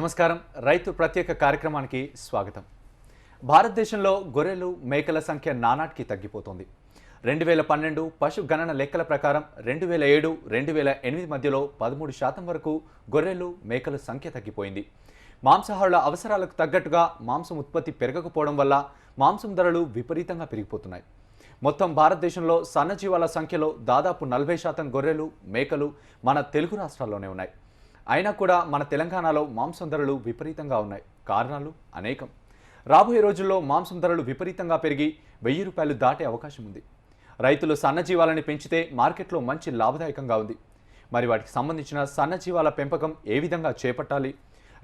నమస్కారం. రైతు ప్రత్యేక కార్యక్రమానికి స్వాగతం. భారతదేశంలో గొర్రెలు మేకల సంఖ్య నానాటికి తగ్గిపోతుంది. రెండు వేల పన్నెండు పశు గణన లెక్కల ప్రకారం రెండు వేల ఏడు రెండు వేల ఎనిమిది మధ్యలో పదమూడు శాతం వరకు గొర్రెలు మేకల సంఖ్య తగ్గిపోయింది. మాంసాహారుల అవసరాలకు తగ్గట్టుగా మాంసం ఉత్పత్తి పెరగకపోవడం వల్ల మాంసం ధరలు విపరీతంగా పెరిగిపోతున్నాయి. మొత్తం భారతదేశంలో సన్నజీవాల సంఖ్యలో దాదాపు నలభై శాతం గొర్రెలు మేకలు మన తెలుగు రాష్ట్రాల్లోనే ఉన్నాయి. అయినా కూడా మన తెలంగాణలో మాంసం ధరలు విపరీతంగా ఉన్నాయి. కారణాలు అనేకం. రాబోయే రోజుల్లో మాంసం ధరలు విపరీతంగా పెరిగి వెయ్యి రూపాయలు దాటే అవకాశం ఉంది. రైతులు సన్నజీవాలని పెంచితే మార్కెట్లో మంచి లాభదాయకంగా ఉంది. మరి వాటికి సంబంధించిన సన్నజీవాల పెంపకం ఏ విధంగా చేపట్టాలి?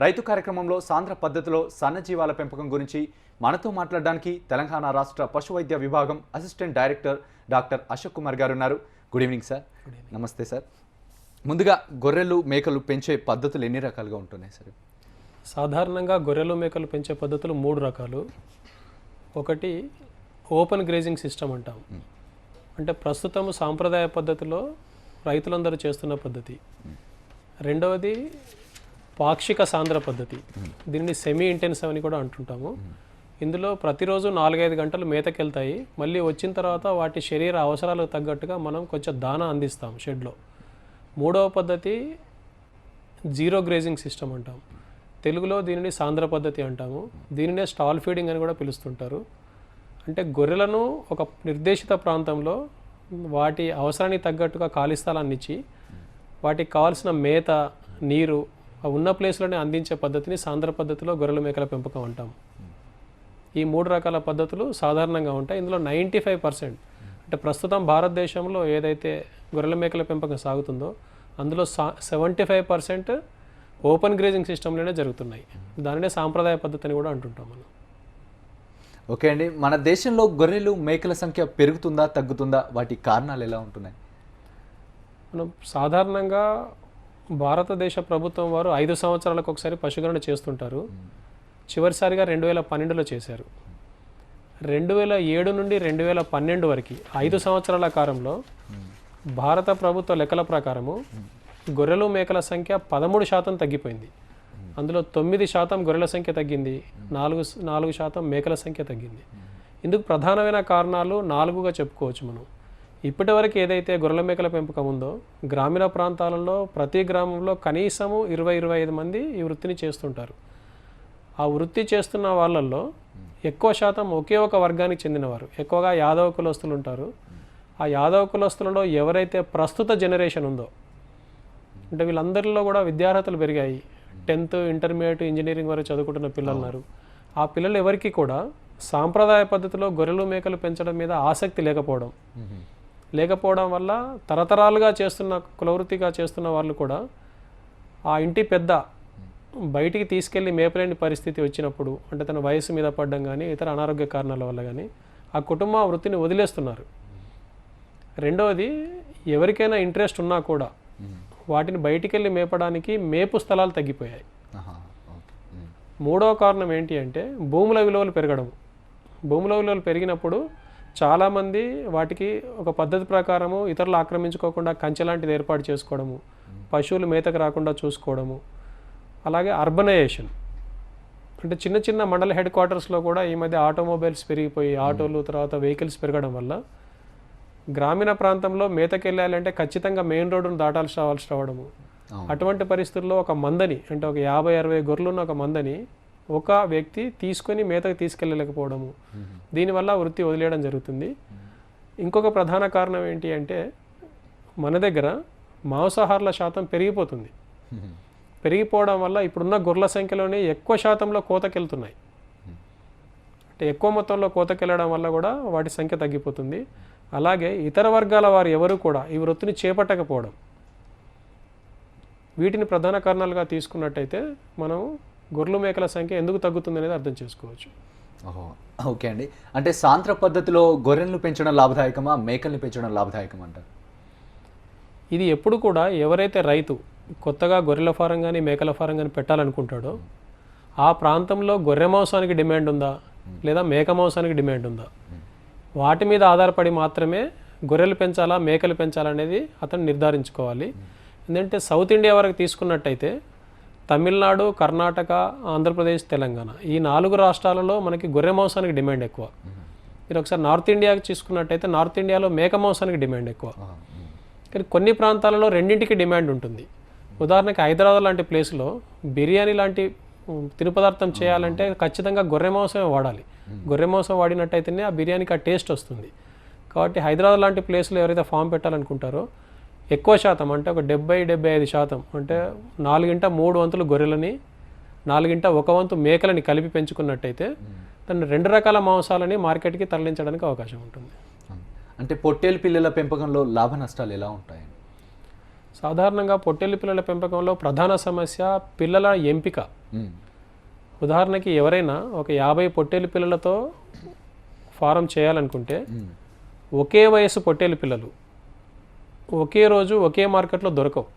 రైతు కార్యక్రమంలో సాంద్ర పద్ధతిలో సన్నజీవాల పెంపకం గురించి మనతో మాట్లాడడానికి తెలంగాణ రాష్ట్ర పశు వైద్య విభాగం assistant director doctor Ashok Kumar garu ఉన్నారు. Good evening sir. నమస్తే సార్. ముందుగా గొర్రెలు మేకలు పెంచే పద్ధతులు ఎన్ని రకాలుగా ఉంటున్నాయి సార్? సాధారణంగా గొర్రెలు మేకలు పెంచే పద్ధతులు మూడు రకాలు. ఒకటి ఓపెన్ గ్రేజింగ్ సిస్టమ్ అంటాం. అంటే ప్రస్తుతం సాంప్రదాయ పద్ధతిలో రైతులందరూ చేస్తున్న పద్ధతి. రెండవది పాక్షిక సాంద్ర పద్ధతి. దీనిని సెమీ ఇంటెన్సివ్ అని కూడా అంటుంటాము. ఇందులో ప్రతిరోజు నాలుగైదు గంటలు మేతకెళ్తాయి. మళ్ళీ వచ్చిన తర్వాత వాటి శరీర అవసరాలకు తగ్గట్టుగా మనం కొంచెం దానా అందిస్తాం షెడ్లో. మూడవ పద్ధతి జీరో గ్రేజింగ్ సిస్టమ్ అంటాం. తెలుగులో దీనిని సాంద్ర పద్ధతి అంటాము. దీనినే స్టాల్ ఫీడింగ్ అని కూడా పిలుస్తుంటారు. అంటే గొర్రెలను ఒక నిర్దేశిత ప్రాంతంలో వాటి అవసరానికి తగ్గట్టుగా ఖాళీ స్థలాన్ని ఇచ్చి వాటికి కావాల్సిన మేత నీరు ఉన్న ప్లేస్లోనే అందించే పద్ధతిని సాంద్ర పద్ధతిలో గొర్రెల మేకల పెంపకం అంటాం. ఈ మూడు రకాల పద్ధతులు సాధారణంగా ఉంటాయి. ఇందులో నైంటీ ఫైవ్ పర్సెంట్ అంటే ప్రస్తుతం భారతదేశంలో ఏదైతే గొర్రెల మేకల పెంపకం సాగుతుందో అందులో సా seventy five percent open grazing సిస్టంలోనే జరుగుతున్నాయి. దానినే సాంప్రదాయ పద్ధతి అని కూడా అంటుంటాం మనం. ఓకే అండి. మన దేశంలో గొర్రెలు మేకల సంఖ్య పెరుగుతుందా తగ్గుతుందా? వాటి కారణాలు ఎలా ఉంటున్నాయి? మనం సాధారణంగా భారతదేశ ప్రభుత్వం వారు ఐదు సంవత్సరాలకు ఒకసారి పశుగణన చేస్తుంటారు. చివరిసారిగా రెండు వేల పన్నెండులో చేశారు. రెండు వేల ఏడు నుండి రెండు వేల పన్నెండు వరకు ఐదు సంవత్సరాల కాలంలో భారత ప్రభుత్వ లెక్కల ప్రకారము గొర్రెలు మేకల సంఖ్య పదమూడు శాతం తగ్గిపోయింది. అందులో తొమ్మిది శాతం గొర్రెల సంఖ్య తగ్గింది నాలుగు నాలుగు శాతం మేకల సంఖ్య తగ్గింది. ఇందుకు ప్రధానమైన కారణాలు నాలుగుగా చెప్పుకోవచ్చు మనం. ఇప్పటివరకు ఏదైతే గొర్రెల మేకల పెంపకం ఉందో గ్రామీణ ప్రాంతాలలో ప్రతి గ్రామంలో కనీసము ఇరవై ఇరవై ఐదు మంది ఈ వృత్తిని చేస్తుంటారు. ఆ వృత్తి చేస్తున్న వాళ్ళల్లో ఎక్కువ శాతం ఒకే ఒక వర్గానికి చెందినవారు. ఎక్కువగా యాదవ కులస్తులు ఉంటారు. ఆ యాదవ కులస్తులలో ఎవరైతే ప్రస్తుత జనరేషన్ ఉందో అంటే వీళ్ళందరిలో కూడా విద్యార్హతలు పెరిగాయి. టెన్త్ ఇంటర్మీడియట్ ఇంజనీరింగ్ వరకు చదువుకుంటున్న పిల్లలు ఉన్నారు. ఆ పిల్లలు ఎవరికి కూడా సాంప్రదాయ పద్ధతిలో గొర్రెలు మేకలు పెంచడం మీద ఆసక్తి లేకపోవడం. లేకపోవడం వల్ల తరతరాలుగా చేస్తున్న కులవృత్తిగా చేస్తున్న వాళ్ళు కూడా ఆ ఇంటి పెద్ద బయటికి తీసుకెళ్ళి మేపలేని పరిస్థితి వచ్చినప్పుడు అంటే తన వయసు మీద పడడం కానీ ఇతర అనారోగ్య కారణాల వల్ల కానీ ఆ కుటుంబం వృత్తిని వదిలేస్తున్నారు. రెండవది ఎవరికైనా ఇంట్రెస్ట్ ఉన్నా కూడా వాటిని బయటికి వెళ్ళి మేపడానికి మేపు స్థలాలు తగ్గిపోయాయి. మూడవ కారణం ఏంటి అంటే భూముల విలువలు పెరగడం. భూముల విలువలు పెరిగినప్పుడు చాలామంది వాటికి ఒక పద్ధతి ప్రకారము ఇతరులు ఆక్రమించుకోకుండా కంచె లాంటిది ఏర్పాటు చేసుకోవడము పశువులు మేతకు రాకుండా చూసుకోవడము అలాగే అర్బనైజేషన్. అంటే చిన్న చిన్న మండల హెడ్ క్వార్టర్స్లో కూడా ఈ మధ్య ఆటోమొబైల్స్ పెరిగిపోయి ఆటోలు తర్వాత వెహికల్స్ పెరగడం వల్ల గ్రామీణ ప్రాంతంలో మేతకెళ్ళాలంటే ఖచ్చితంగా మెయిన్ రోడ్డును దాటాల్సి రావాల్సి రావడము. అటువంటి పరిస్థితుల్లో ఒక మందని అంటే ఒక యాభై అరవై గొర్రెలున్న ఒక మందని ఒక వ్యక్తి తీసుకొని మేతకు తీసుకెళ్ళలేకపోవడము. దీనివల్ల వృత్తి వదిలేయడం జరుగుతుంది. ఇంకొక ప్రధాన కారణం ఏంటి అంటే మన దగ్గర మాంసాహారుల శాతం పెరిగిపోతుంది. పెరిగిపోవడం వల్ల ఇప్పుడున్న గొర్రెల సంఖ్యలోనే ఎక్కువ శాతంలో కోతకెళ్తున్నాయి. అంటే ఎక్కువ మొత్తంలో కోతకెళ్ళడం వల్ల కూడా వాటి సంఖ్య తగ్గిపోతుంది. అలాగే ఇతర వర్గాల వారు ఎవరు కూడా ఈ వృత్తిని చేపట్టకపోవడం. వీటిని ప్రధాన కారణాలుగా తీసుకున్నట్టయితే మనం గొర్రెలు మేకల సంఖ్య ఎందుకు తగ్గుతుంది అనేది అర్థం చేసుకోవచ్చు. ఓకే అండి. అంటే సాంద్ర పద్ధతిలో గొర్రెలను పెంచడం లాభదాయకమా మేకల్ని పెంచడం లాభదాయకం అంటారు ఇది ఎప్పుడు కూడా ఎవరైతే రైతు కొత్తగా గొర్రెల ఫారం కానీ మేకల ఫారం కానీ పెట్టాలనుకుంటాడో ఆ ప్రాంతంలో గొర్రె మాంసానికి డిమాండ్ ఉందా? లేదా మేక మాంసానికి డిమాండ్ ఉందా? వాటి మీద ఆధారపడి మాత్రమే గొర్రెలు పెంచాలా మేకలు పెంచాలా అనేది అతను నిర్ధారించుకోవాలి. ఎందుకంటే సౌత్ ఇండియా వరకు తీసుకున్నట్టయితే తమిళనాడు కర్ణాటక ఆంధ్రప్రదేశ్ తెలంగాణ ఈ నాలుగు రాష్ట్రాలలో మనకి గొర్రె మాంసానికి డిమాండ్ ఎక్కువ. మీరు ఒకసారి నార్త్ ఇండియాకి చూసుకున్నట్టయితే నార్త్ ఇండియాలో మేక మాంసానికి డిమాండ్ ఎక్కువ. కానీ కొన్ని ప్రాంతాలలో రెండింటికి డిమాండ్ ఉంటుంది. ఉదాహరణకి హైదరాబాద్ లాంటి ప్లేస్లో బిర్యానీ లాంటి తిను పదార్థం చేయాలంటే ఖచ్చితంగా గొర్రె మాంసమే వాడాలి. గొర్రె మాంసం వాడినట్టయితేనే ఆ బిర్యానీకి ఆ టేస్ట్ వస్తుంది. కాబట్టి హైదరాబాద్ లాంటి ప్లేస్లో ఎవరైతే ఫామ్ పెట్టాలనుకుంటారో ఎక్కువ శాతం అంటే ఒక డెబ్బై డెబ్బై ఐదు శాతం అంటే నాలుగింట మూడు వంతులు గొర్రెలని నాలుగింట ఒక వంతు మేకలని కలిపి పెంచుకున్నట్టయితే దాన్ని రెండు రకాల మాంసాలని మార్కెట్కి తరలించడానికి అవకాశం ఉంటుంది. అంటే పొట్టేలు పిల్లల పెంపకంలో లాభ నష్టాలు ఎలా ఉంటాయండి? సాధారణంగా పొట్టేలు పిల్లల పెంపకంలో ప్రధాన సమస్య పిల్లల ఎంపిక. ఉదాహరణకి ఎవరైనా ఒక యాభై పొట్టేలు పిల్లలతో ఫారం చేయాలనుకుంటే ఒకే వయసు పొట్టేలు పిల్లలు ఒకే రోజు ఒకే మార్కెట్లో దొరకవు.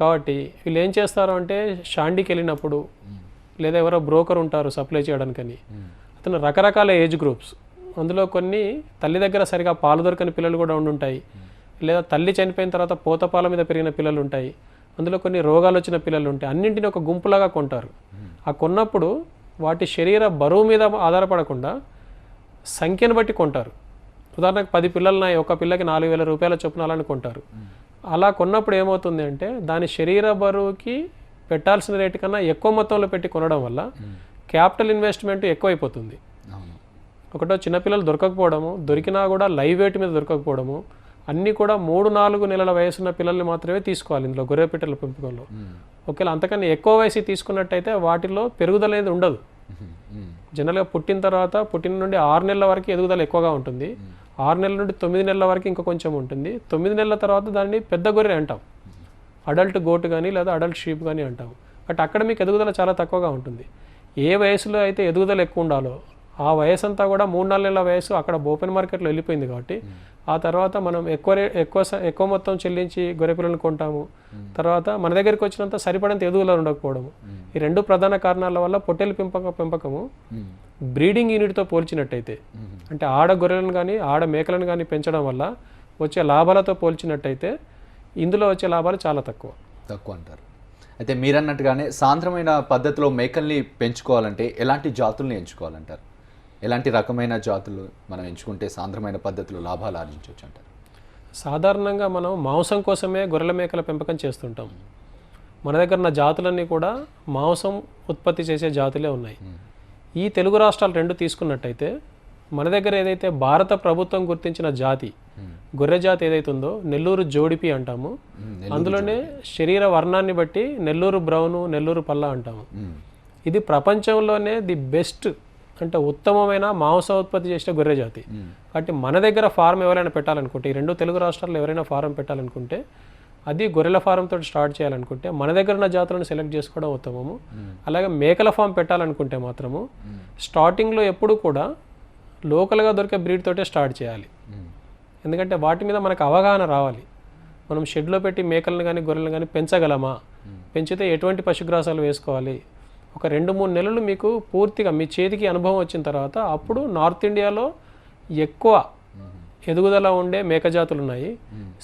కాబట్టి వీళ్ళు ఏం చేస్తారు అంటే షాండీకి వెళ్ళినప్పుడు లేదా ఎవరో బ్రోకర్ ఉంటారు సప్లై చేయడానికని అతను రకరకాల ఏజ్ గ్రూప్స్. అందులో కొన్ని తల్లి దగ్గర సరిగా పాలు దొరకని పిల్లలు కూడా ఉండుంటాయి. లేదా తల్లి చనిపోయిన తర్వాత పోత పాల మీద పెరిగిన పిల్లలు ఉంటాయి అందులో కొన్ని రోగాలు వచ్చిన పిల్లలు ఉంటాయి అన్నింటిని ఒక గుంపులాగా కొంటారు. ఆ కొన్నప్పుడు వాటి శరీర బరువు మీద ఆధారపడకుండా సంఖ్యను బట్టి కొంటారు. ఉదాహరణకు పది పిల్లలు ఉన్నాయి ఒక పిల్లకి నాలుగు వేల రూపాయల చొప్పున అలాని కొంటారు. అలా కొన్నప్పుడు ఏమవుతుంది అంటే దాని శరీర బరువుకి పెట్టాల్సిన రేటు కన్నా ఎక్కువ మొత్తంలో పెట్టి కొనడం వల్ల క్యాపిటల్ ఇన్వెస్ట్మెంట్ ఎక్కువైపోతుంది. ఒకటో చిన్నపిల్లలు దొరకకపోవడము దొరికినా కూడా లైవ్ వెయిట్ మీద దొరకకపోవడము అన్నీ కూడా మూడు నాలుగు నెలల వయసున్న పిల్లల్ని మాత్రమే తీసుకోవాలి ఇందులో గొర్రె పిట్టల పెంపకంలో ఒకవేళ అంతకన్నా ఎక్కువ వయసు తీసుకున్నట్టయితే వాటిలో పెరుగుదల అనేది ఉండదు. జనరల్గా పుట్టిన తర్వాత పుట్టిన నుండి ఆరు నెలల వరకు ఎదుగుదల ఎక్కువగా ఉంటుంది. ఆరు నెలల నుండి తొమ్మిది నెలల వరకు ఇంకా కొంచెం ఉంటుంది. తొమ్మిది నెలల తర్వాత దాన్ని పెద్ద గొర్రె అంటాం. అడల్ట్ గోట్ కానీ లేదా అడల్ట్ షీప్ కానీ అంటాం. బట్ అక్కడ మీకు ఎదుగుదల చాలా తక్కువగా ఉంటుంది. ఏ వయసులో అయితే ఎదుగుదల ఎక్కువ ఉండాలో ఆ వయసు అంతా కూడా మూడు నాలుగు నెలల వయసు అక్కడ ఓపెన్ మార్కెట్లో వెళ్ళిపోయింది కాబట్టి ఆ తర్వాత మనం ఎక్కువ ఎక్కువ ఎక్కువ మొత్తం చెల్లించి గొర్రె పిల్లలను కొంటాము. తర్వాత మన దగ్గరికి వచ్చినంత సరిపడంత ఎదుగుదల ఉండకపోవడము. ఈ రెండు ప్రధాన కారణాల వల్ల పొట్టేలు పెంపక పెంపకము బ్రీడింగ్ యూనిట్తో పోల్చినట్టయితే. అంటే ఆడ గొర్రెలను కానీ ఆడ మేకలను కానీ పెంచడం వల్ల వచ్చే లాభాలతో పోల్చినట్టయితే ఇందులో వచ్చే లాభాలు చాలా తక్కువ. తక్కువ అంటారు. అయితే మీరన్నట్టుగానే సాంద్రమైన పద్ధతిలో మేకల్ని పెంచుకోవాలంటే ఎలాంటి జాతుల్ని ఎంచుకోవాలంటారు? ఎలాంటి రకమైన జాతులు మనం ఎంచుకుంటే సాంద్రమైన పద్ధతిలో లాభాలు ఆర్జించవచ్చు అంటారు? సాధారణంగా మనం మాంసం కోసమే గొర్రెల మేకల పెంపకం చేస్తుంటాం. మన దగ్గర ఉన్న జాతులన్నీ కూడా మాంసం ఉత్పత్తి చేసే జాతులే ఉన్నాయి. ఈ తెలుగు రాష్ట్రాలు రెండు తీసుకున్నట్టయితే మన దగ్గర ఏదైతే భారత ప్రభుత్వం గుర్తించిన జాతి గొర్రె జాతి ఏదైతే ఉందో నెల్లూరు జోడిపి అంటాము. అందులోనే శరీర వర్ణాన్ని బట్టి నెల్లూరు బ్రౌను నెల్లూరు పల్ల అంటాము. ఇది ప్రపంచంలోనే ది బెస్ట్ అంటే ఉత్తమమైన మాంస ఉత్పత్తి చేసే గొర్రె జాతి. కాబట్టి మన దగ్గర ఫారం ఎవరైనా పెట్టాలనుకుంటే ఈ రెండు తెలుగు రాష్ట్రాల్లో ఎవరైనా ఫారం పెట్టాలనుకుంటే అది గొర్రెల ఫారం తోటి స్టార్ట్ చేయాలనుకుంటే మన దగ్గర ఉన్న జాతులను సెలెక్ట్ చేసుకోవడం ఉత్తమము. అలాగే మేకల ఫామ్ పెట్టాలనుకుంటే మాత్రము స్టార్టింగ్లో ఎప్పుడు కూడా లోకల్గా దొరికే బ్రీడ్ తోటే స్టార్ట్ చేయాలి. ఎందుకంటే వాటి మీద మనకు అవగాహన రావాలి. మనం షెడ్లో పెట్టి మేకలను కానీ గొర్రెలను కానీ పెంచగలమా? పెంచితే ఎటువంటి పశుగ్రాసాలు వేసుకోవాలి? ఒక రెండు మూడు నెలలు మీకు పూర్తిగా మీ చేతికి అనుభవం వచ్చిన తర్వాత అప్పుడు నార్త్ ఇండియాలో ఎక్కువ ఎదుగుదల ఉండే మేక జాతులు ఉన్నాయి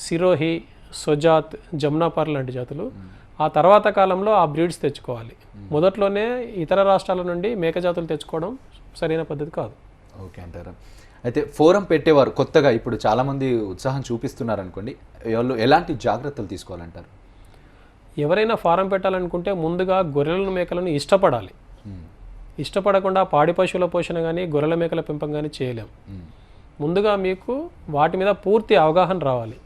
సిరోహి సొజాత్ జమునాపర్ లాంటి జాతులు. ఆ తర్వాత కాలంలో ఆ బ్రీడ్స్ తెచ్చుకోవాలి. మొదట్లోనే ఇతర రాష్ట్రాల నుండి మేక జాతులు తెచ్చుకోవడం సరైన పద్ధతి కాదు. ఓకే అంటారు? అయితే ఫోరం పెట్టేవారు కొత్తగా ఇప్పుడు చాలామంది ఉత్సాహం చూపిస్తున్నారు అనుకోండి వాళ్ళు ఎలాంటి జాగ్రత్తలు తీసుకోవాలంటారు? ఎవరైనా ఫారం పెట్టాలనుకుంటే ముందుగా గొర్రెలను మేకలను ఇష్టపడాలి. ఇష్టపడకుండా పాడి పశువుల పోషణ కానీ గొర్రెల మేకల పెంపకం కానీ చేయలేము. ముందుగా మీకు వాటి మీద పూర్తి అవగాహన రావాలి.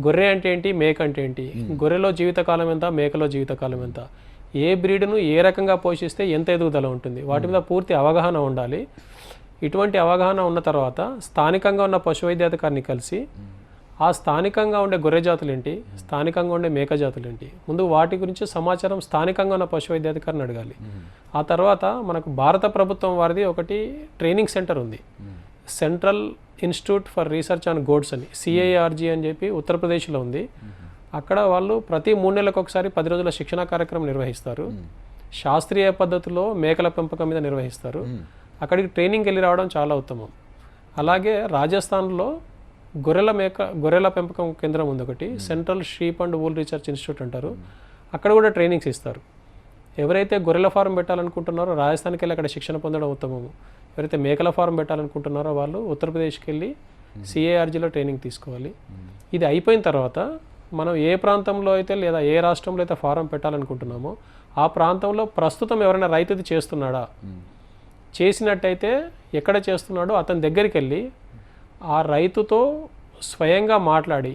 గొర్రె అంటే ఏంటి? మేక అంటే ఏంటి? గొర్రెలో జీవితకాలం ఎంత? మేకలో జీవితకాలం ఎంత? ఏ బ్రీడ్ను ఏ రకంగా పోషిస్తే ఎంత ఎదుగుదల ఉంటుంది? వాటి మీద పూర్తి అవగాహన ఉండాలి. ఇటువంటి అవగాహన ఉన్న తర్వాత స్థానికంగా ఉన్న పశు వైద్యాధికారిని కలిసి ఆ స్థానికంగా ఉండే గొర్రె జాతులు ఏంటి స్థానికంగా ఉండే మేక జాతులు ఏంటి ముందు వాటి గురించి సమాచారం స్థానికంగా ఉన్న పశు వైద్యాధికారిని అడగాలి ఆ తర్వాత మనకు భారత ప్రభుత్వం వారిది ఒకటి ట్రైనింగ్ సెంటర్ ఉంది. Central institute for research on goats అని సిఐఆర్జీ అని చెప్పి ఉత్తరప్రదేశ్లో ఉంది. అక్కడ వాళ్ళు ప్రతి మూడు నెలలకు ఒకసారి పది రోజుల శిక్షణ కార్యక్రమం నిర్వహిస్తారు. శాస్త్రీయ పద్ధతిలో మేకల పెంపకం మీద నిర్వహిస్తారు. అక్కడికి ట్రైనింగ్కి వెళ్ళి రావడం చాలా ఉత్తమం. అలాగే రాజస్థాన్లో గొర్రెల మేక గొర్రెల పెంపకం కేంద్రం ఉంది ఒకటి. Central sheep and wool research institute అంటారు. అక్కడ కూడా ట్రైనింగ్స్ ఇస్తారు. ఎవరైతే గొర్రెల ఫారం పెట్టాలనుకుంటున్నారో రాజస్థాన్కి వెళ్ళి అక్కడ శిక్షణ పొందడం ఉత్తమము. ఎవరైతే మేకల ఫారం పెట్టాలనుకుంటున్నారో వాళ్ళు ఉత్తరప్రదేశ్కి వెళ్ళి సిఏఆర్జీలో ట్రైనింగ్ తీసుకోవాలి. ఇది అయిపోయిన తర్వాత మనం ఏ ప్రాంతంలో అయితే లేదా ఏ రాష్ట్రంలో అయితే ఫారం పెట్టాలనుకుంటున్నామో ఆ ప్రాంతంలో ప్రస్తుతం ఎవరైనా రైతుది చేస్తున్నాడా? చేసినట్టయితే ఎక్కడ చేస్తున్నాడో అతని దగ్గరికి వెళ్ళి ఆ రైతుతో స్వయంగా మాట్లాడి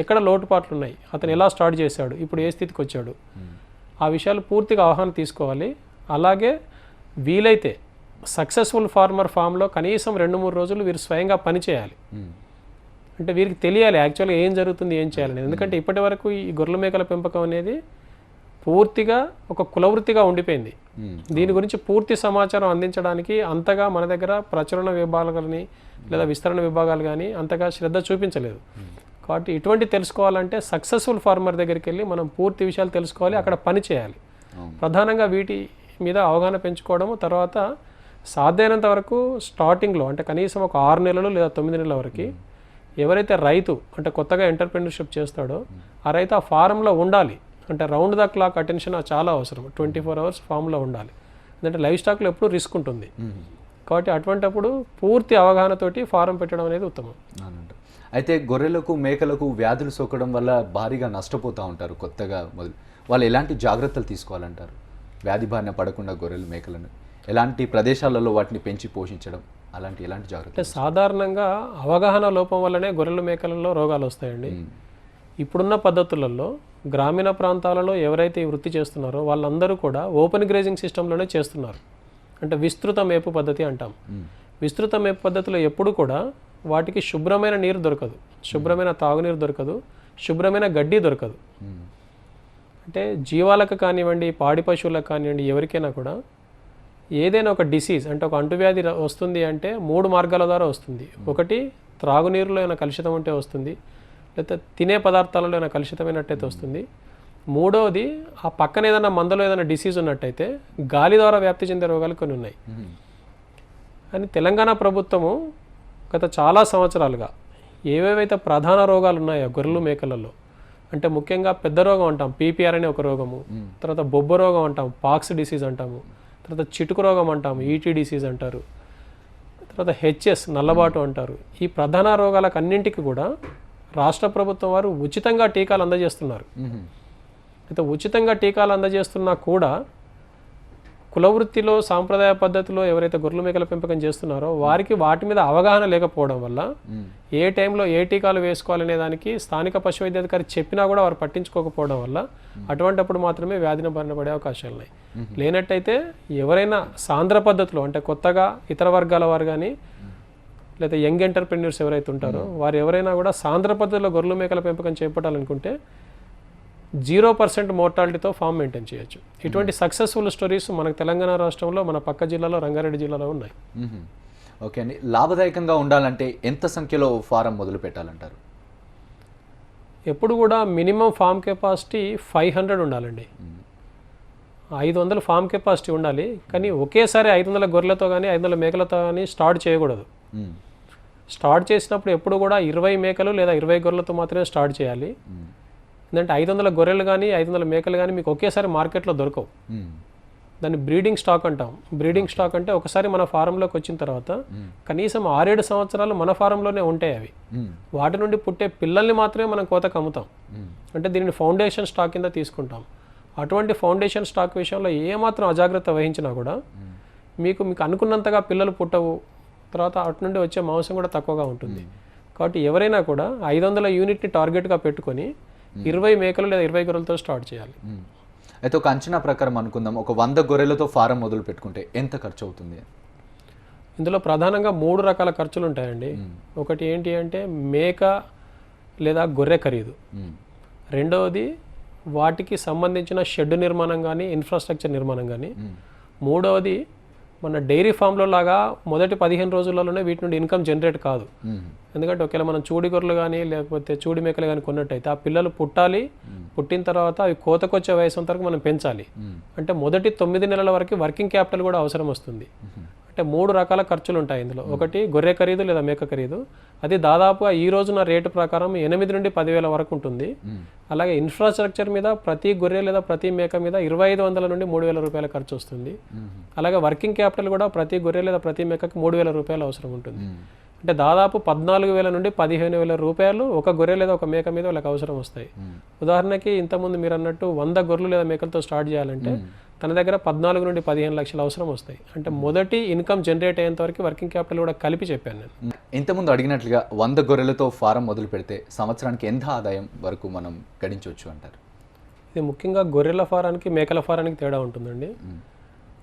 ఎక్కడ లోటుపాట్లు ఉన్నాయి అతను ఎలా స్టార్ట్ చేశాడు ఇప్పుడు ఏ స్థితికి వచ్చాడు? ఆ విషయాలు పూర్తిగా అవగాహన తీసుకోవాలి. అలాగే వీలైతే సక్సెస్ఫుల్ ఫార్మర్ ఫామ్లో కనీసం రెండు మూడు రోజులు వీరు స్వయంగా పని చేయాలి. అంటే వీరికి తెలియాలి యాక్చువల్గా ఏం జరుగుతుంది ఏం చేయాలని ఎందుకంటే ఇప్పటి వరకు ఈ గొర్రెల మేకల పెంపకం అనేది పూర్తిగా ఒక కులవృత్తిగా ఉండిపోయింది. దీని గురించి పూర్తి సమాచారం అందించడానికి అంతగా మన దగ్గర ప్రచురణ విభాగాలు కానీ లేదా విస్తరణ విభాగాలు కానీ అంతగా శ్రద్ధ చూపించలేదు. కాబట్టి ఇటువంటి తెలుసుకోవాలంటే సక్సెస్ఫుల్ ఫార్మర్ దగ్గరికి వెళ్ళి మనం పూర్తి విషయాలు తెలుసుకోవాలి అక్కడ పని చేయాలి. ప్రధానంగా వీటి మీద అవగాహన పెంచుకోవడము తర్వాత సాధ్యమైనంత వరకు స్టార్టింగ్లో అంటే కనీసం ఒక ఆరు నెలలు లేదా తొమ్మిది నెలల వరకు ఎవరైతే రైతు అంటే కొత్తగా ఎంటర్ప్రెన్యూర్షిప్ చేస్తాడో ఆ రైతు ఆ ఫారంలో ఉండాలి. అంటే రౌండ్ ద క్లాక్ అటెన్షన్ చాలా అవసరం. ట్వంటీ ఫోర్ అవర్స్ ఫామ్లో ఉండాలి. ఎందుకంటే లైఫ్ స్టాక్లో ఎప్పుడు రిస్క్ ఉంటుంది. కాబట్టి అటువంటప్పుడు పూర్తి అవగాహనతోటి ఫారం పెట్టడం అనేది ఉత్తమం. అయితే గొర్రెలకు మేకలకు వ్యాధులు సోకడం వల్ల భారీగా నష్టపోతూ ఉంటారు కొత్తగా మొదలు వాళ్ళు ఎలాంటి జాగ్రత్తలు తీసుకోవాలంటారు? వ్యాధి బారిన పడకుండా గొర్రెలు మేకలను ఎలాంటి ప్రదేశాలలో వాటిని పెంచి పోషించడం? అలాంటి ఎలాంటి అంటే జాగ్రత్తలు సాధారణంగా అవగాహన లోపం వల్లనే గొర్రెల మేకలలో రోగాలు వస్తాయండి. ఇప్పుడున్న పద్ధతులలో గ్రామీణ ప్రాంతాలలో ఎవరైతే ఈ వృత్తి చేస్తున్నారో వాళ్ళందరూ కూడా ఓపెన్ గ్రేజింగ్ సిస్టంలోనే చేస్తున్నారు. అంటే విస్తృత మేపు పద్ధతి అంటాం. విస్తృత మేపు పద్ధతిలో ఎప్పుడు కూడా వాటికి శుభ్రమైన నీరు దొరకదు. శుభ్రమైన తాగునీరు దొరకదు. శుభ్రమైన గడ్డి దొరకదు. అంటే జీవాలకు కానివ్వండి పాడి పశువులకు కానివ్వండి ఎవరికైనా కూడా ఏదైనా ఒక డిసీజ్ అంటే ఒక అంటువ్యాధి వస్తుంది అంటే మూడు మార్గాల ద్వారా వస్తుంది. ఒకటి త్రాగునీరులో ఏమైనా కలుషితం ఉంటే వస్తుంది. లేకపోతే తినే పదార్థాలలో ఏమైనా కలుషితమైనట్టయితే వస్తుంది. మూడవది ఆ పక్కన ఏదైనా మందలో ఏదైనా డిసీజ్ ఉన్నట్టయితే గాలి ద్వారా వ్యాప్తి చెందే రోగాలు కొన్ని ఉన్నాయి. అని తెలంగాణ ప్రభుత్వము గత చాలా సంవత్సరాలుగా ఏవేవైతే ప్రధాన రోగాలు ఉన్నాయో గొర్రెలు మేకలలో అంటే ముఖ్యంగా పెద్ద రోగం అంటాం పీపీఆర్ అనే ఒక రోగము తర్వాత బొబ్బ రోగం అంటాం పాక్స్ డిసీజ్ అంటాము తర్వాత చిటుకు రోగం అంటాము ఈటీ డిసీజ్ అంటారు తర్వాత హెచ్ఎస్ నల్లబాటు అంటారు. ఈ ప్రధాన రోగాలకు అన్నింటికి కూడా రాష్ట్ర ప్రభుత్వం వారు ఉచితంగా టీకాలు అందజేస్తున్నారు. అయితే ఉచితంగా టీకాలు అందజేస్తున్నా కూడా కులవృత్తిలో సాంప్రదాయ పద్ధతిలో ఎవరైతే గొర్రెల మేకల పెంపకం చేస్తున్నారో వారికి వాటి మీద అవగాహన లేకపోవడం వల్ల ఏ టైంలో ఏ టీకాలు వేసుకోవాలనే దానికి స్థానిక పశు వైద్యాధికారి చెప్పినా కూడా వారు పట్టించుకోకపోవడం వల్ల అటువంటప్పుడు మాత్రమే వ్యాధిన బారిన పడే అవకాశాలు ఉన్నాయి. లేనట్టయితే ఎవరైనా సాంద్ర పద్ధతిలో అంటే కొత్తగా ఇతర వర్గాల వారు కానీ లేదా యంగ్ ఎంటర్ప్రెన్యూర్స్ ఎవరైతే ఉంటారో వారు ఎవరైనా కూడా సాంద్ర పద్ధతిలో గొర్రెల మేకల పెంపకం చేపట్టాలనుకుంటే జీరో పర్సెంట్ మోర్టాలిటీతో ఫామ్ మెయింటైన్ చేయొచ్చు. ఇటువంటి సక్సెస్ఫుల్ స్టోరీస్ మనకు తెలంగాణ రాష్ట్రంలో మన పక్క జిల్లాలో రంగారెడ్డి జిల్లాలో ఉన్నాయి. ఓకే అండి. లాభదాయకంగా ఉండాలంటే ఎంత సంఖ్యలో ఫారం మొదలు పెట్టాలంటారు? ఎప్పుడు కూడా minimum farm capacity five hundred ఉండాలండి. ఐదు వందల ఫామ్ కెపాసిటీ ఉండాలి కానీ ఒకేసారి ఐదు వందల గొర్రెలతో కానీ ఐదు వందల మేకలతో కానీ స్టార్ట్ చేయకూడదు. స్టార్ట్ చేసినప్పుడు ఎప్పుడు కూడా ఇరవై మేకలు లేదా ఇరవై గొర్రెలతో మాత్రమే స్టార్ట్ చేయాలి. ఎందుకంటే ఐదు వందల గొర్రెలు కానీ ఐదు వందల మేకలు కానీ మీకు ఒకేసారి మార్కెట్లో దొరకవు. దాన్ని బ్రీడింగ్ స్టాక్ అంటాం. బ్రీడింగ్ స్టాక్ అంటే ఒకసారి మన ఫారంలోకి వచ్చిన తర్వాత కనీసం ఆరేడు సంవత్సరాలు మన ఫారంలోనే ఉంటాయి అవి. వాటి నుండి పుట్టే పిల్లల్ని మాత్రమే మనం కోతకు అమ్ముతాం. అంటే దీనిని ఫౌండేషన్ స్టాక్ కింద తీసుకుంటాం. అటువంటి ఫౌండేషన్ స్టాక్ విషయంలో ఏమాత్రం అజాగ్రత్త వహించినా కూడా మీకు మీకు అనుకున్నంతగా పిల్లలు పుట్టవు. తర్వాత అటు నుండి వచ్చే మాంసం కూడా తక్కువగా ఉంటుంది. కాబట్టి ఎవరైనా కూడా ఐదు వందల యూనిట్ని టార్గెట్గా పెట్టుకొని ఇరవై మేకలు లేదా ఇరవై గొర్రెలతో స్టార్ట్ చేయాలి. అయితే ఒక అంచనా ప్రకారం అనుకుందాం ఒక వంద గొర్రెలతో ఫారం మొదలు పెట్టుకుంటే ఎంత ఖర్చు అవుతుంది? ఇందులో ప్రధానంగా మూడు రకాల ఖర్చులు ఉంటాయండి. ఒకటి ఏంటి అంటే మేక లేదా గొర్రె ఖరీదు. రెండవది వాటికి సంబంధించిన షెడ్ నిర్మాణం కానీ ఇన్ఫ్రాస్ట్రక్చర్ నిర్మాణం కానీ. మూడవది మన డైరీ ఫామ్లో లాగా మొదటి పదిహేను రోజులలోనే వీటి నుండి ఇన్కమ్ జనరేట్ కాదు. ఎందుకంటే ఒకవేళ మనం చూడి గొర్రెలు కానీ లేకపోతే చూడి మేకలు కానీ కొన్నట్టయితే ఆ పిల్లలు పుట్టాలి. పుట్టిన తర్వాత అవి కోతకొచ్చే వయసు అంత వరకు మనం పెంచాలి. అంటే మొదటి తొమ్మిది నెలల వరకు వర్కింగ్ క్యాపిటల్ కూడా అవసరం వస్తుంది. అంటే మూడు రకాల ఖర్చులు ఉంటాయి ఇందులో. ఒకటి గొర్రె ఖరీదు లేదా మేక ఖరీదు. అది దాదాపుగా ఈ రోజున రేటు ప్రకారం ఎనిమిది నుండి పదివేల వరకు ఉంటుంది. అలాగే ఇన్ఫ్రాస్ట్రక్చర్ మీద ప్రతి గొర్రె లేదా ప్రతి మేక మీద ఇరవై ఐదు వందల నుండి మూడు వేల రూపాయల ఖర్చు వస్తుంది. అలాగే వర్కింగ్ క్యాపిటల్ కూడా ప్రతి గొర్రె లేదా ప్రతి మేకకి మూడు వేల రూపాయలు అవసరం ఉంటుంది. అంటే దాదాపు పద్నాలుగు వేల నుండి పదిహేను వేల రూపాయలు ఒక గొర్రె లేదా ఒక మేక మీద వాళ్ళకి అవసరం వస్తాయి. ఉదాహరణకి ఇంతకుముందు మీరు అన్నట్టు వంద గొర్రెలు లేదా మేకలతో స్టార్ట్ చేయాలంటే తన దగ్గర పద్నాలుగు నుండి పదిహేను లక్షలు అవసరం వస్తాయి. అంటే మొదటి ఇన్కమ్ జనరేట్ అయ్యేంత వరకు వర్కింగ్ క్యాపిటల్ కూడా కలిపి చెప్పాను నేను. ఇంతకుముందు అడిగినట్లుగా వంద గొర్రెలతో ఫారం మొదలు పెడితే సంవత్సరానికి ఎంత ఆదాయం వరకు మనం గడించవచ్చు అంటారు? ఇది ముఖ్యంగా గొర్రెల ఫారానికి మేకల ఫారానికి తేడా ఉంటుందండి.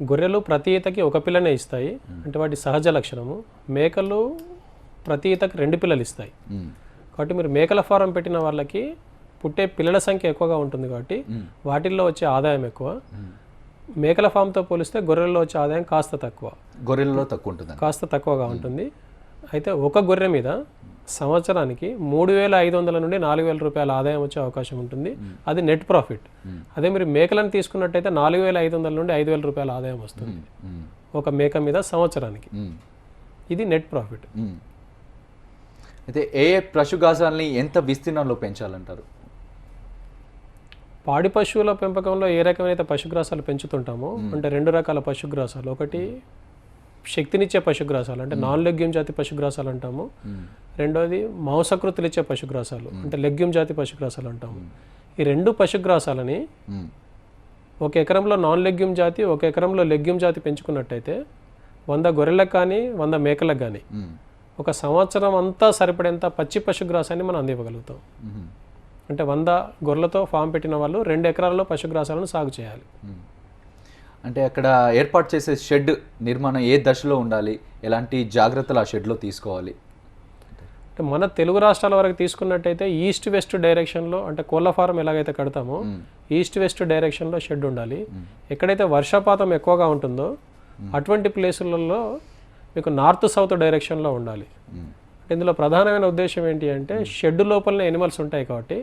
గొర్రెలు ప్రతి ఈతకి ఒక పిల్లనే ఇస్తాయి. అంటే వాటి సహజ లక్షణము. మేకలు ప్రతి ఈతకి రెండు పిల్లలు ఇస్తాయి. కాబట్టి మీరు మేకల ఫారం పెట్టిన వాళ్ళకి పుట్టే పిల్లల సంఖ్య ఎక్కువగా ఉంటుంది కాబట్టి వాటిల్లో వచ్చే ఆదాయం ఎక్కువ. మేకల ఫామ్తో పోలిస్తే గొర్రెల్లో వచ్చే ఆదాయం కాస్త తక్కువ. గొర్రెలలో తక్కువ ఉంటుంది కాస్త తక్కువగా ఉంటుంది. అయితే ఒక గొర్రె మీద సంవత్సరానికి మూడు వేల ఐదు వందల నుండి నాలుగు వేల రూపాయల ఆదాయం వచ్చే అవకాశం ఉంటుంది. అది నెట్ ప్రాఫిట్. అదే మీరు మేకలను తీసుకున్నట్టయితే నాలుగు వేల ఐదు వందల నుండి ఐదు వేల రూపాయల ఆదాయం వస్తుంది. ఒక మేక మీద సంవత్సరానికి. ఇది నెట్ ప్రాఫిట్. అయితే ఏ ఏ పశుగాసాలని ఎంత విస్తీర్ణంలో పెంచాలంటారు? పాడి పశువుల పెంపకంలో ఏ రకమైన పశుగ్రాసాలు పెంచుతుంటామో అంటే రెండు రకాల పశుగ్రాసాలు. ఒకటి శక్తినిచ్చే పశుగ్రాసాలు అంటే నాన్ లెగ్యూమ్ జాతి పశుగ్రాసాలు అంటాము. రెండోది మాంసకృతులు ఇచ్చే పశుగ్రాసాలు అంటే లెగ్యూమ్ జాతి పశుగ్రాసాలు అంటాము. ఈ రెండు పశుగ్రాసాలని. ఒక ఎకరంలో నాన్ లెగ్యూమ్ జాతి ఒక ఎకరంలో లెగ్యూమ్ జాతి పెంచుకున్నట్టయితే వంద గొర్రెలకు కానీ వంద మేకలకు కానీ. ఒక సంవత్సరం అంతా సరిపడేంత పచ్చి పశుగ్రాసాన్ని మనం అందివ్వగలుగుతాం. అంటే వంద గొర్రెలతో ఫామ్ పెట్టిన వాళ్ళు రెండు ఎకరాల్లో పశుగ్రాసాలను సాగు చేయాలి. అంటే అక్కడ ఏర్పాటు చేసే షెడ్ నిర్మాణం ఏ దశలో ఉండాలి? ఎలాంటి జాగ్రత్తలు ఆ షెడ్లో తీసుకోవాలి? అంటే మన తెలుగు రాష్ట్రాల వరకు తీసుకున్నట్టయితే ఈస్ట్ వెస్ట్ డైరెక్షన్లో అంటే కోళ్ళ ఫారం ఎలాగైతే కడతామో ఈస్ట్ వెస్ట్ డైరెక్షన్లో షెడ్ ఉండాలి. ఎక్కడైతే వర్షపాతం ఎక్కువగా ఉంటుందో అటువంటి ప్లేసులలో మీకు నార్త్ సౌత్ డైరెక్షన్లో ఉండాలి. ఇందులో ప్రధానమైన ఉద్దేశం ఏంటి అంటే షెడ్ లోపలనే ఎనిమల్స్ ఉంటాయి కాబట్టి.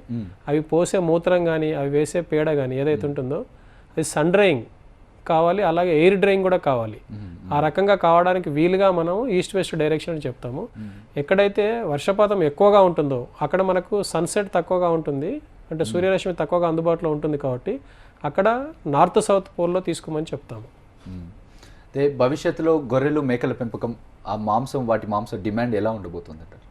అవి పోసే మూత్రం కానీ అవి వేసే పేడ కానీ ఏదైతే ఉంటుందో అది సన్ డ్రైయింగ్ కావాలి అలాగే ఎయిర్ డ్రైయింగ్ కూడా కావాలి. ఆ రకంగా కావడానికి వీలుగా మనం ఈస్ట్ వెస్ట్ డైరెక్షన్ అని చెప్తాము. ఎక్కడైతే వర్షపాతం ఎక్కువగా ఉంటుందో అక్కడ మనకు సన్సెట్ తక్కువగా ఉంటుంది. అంటే సూర్యరశ్మి తక్కువగా అందుబాటులో ఉంటుంది కాబట్టి అక్కడ నార్త్ సౌత్ పోల్లో తీసుకోమని చెప్తాము. అయితే భవిష్యత్తులో గొర్రెలు మేకల పెంపకం ఆ మాంసం వాటి మాంసం డిమాండ్ ఎలా ఉండబోతుంది అంటారు